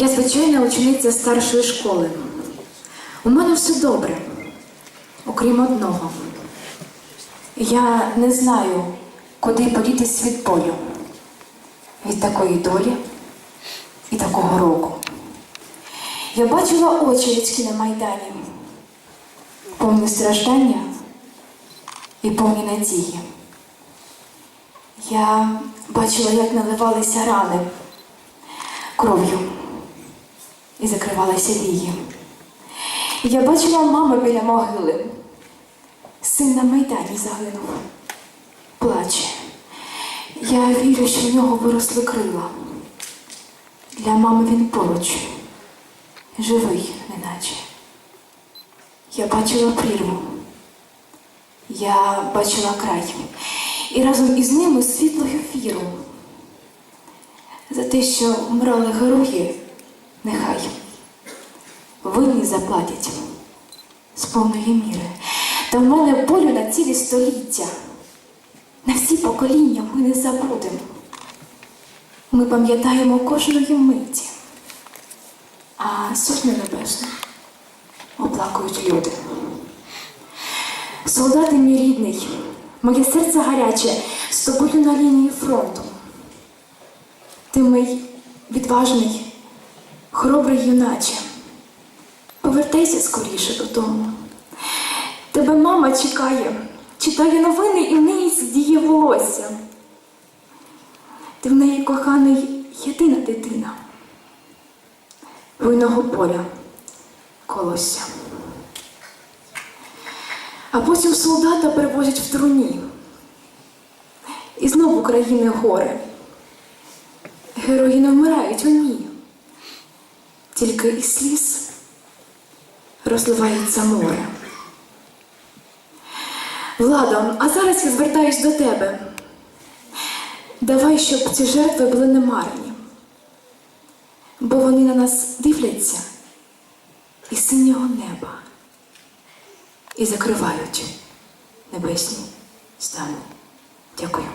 Я звичайна учениця старшої школи. У мене все добре, окрім одного. Я не знаю, куди подітись від бою, від такої долі і такого року. Я бачила очі людські на Майдані, повні страждання і повні надії. Я бачила, як наливалися рани кров'ю і закривалися вії. Я бачила маму біля могили. Син на Майдані загинув. Плаче. Я вірю, що в нього виросли крила. Для мами він поруч, живий, неначе. Я бачила прірву. Я бачила край. І разом із ними світло й віру. За те, що вмирали герої, нехай винні заплатять з повної міри. Та в мене болю на цілі століття. На всі покоління ми не забудемо. Ми пам'ятаємо кожної миті, а сотні небесні оплакують люди. Солдати мій рідний, моє серце гаряче з тобою на лінії фронту. Ти мій відважний, хоробрий юначе. Повертайся скоріше додому. Тебе мама чекає, читає новини і в неї сидіє волосся. Ти в неї коханий єдина дитина. Винного поля колосся. А потім солдата перевозять в труні. І знову країни горе. Герої не вмирають о ні. Тільки із сліз розливається море. Влада, а зараз я звертаюсь до тебе. Давай, щоб ці жертви були немарні, бо вони на нас дивляться із синього неба і закривають небесні стани. Дякую.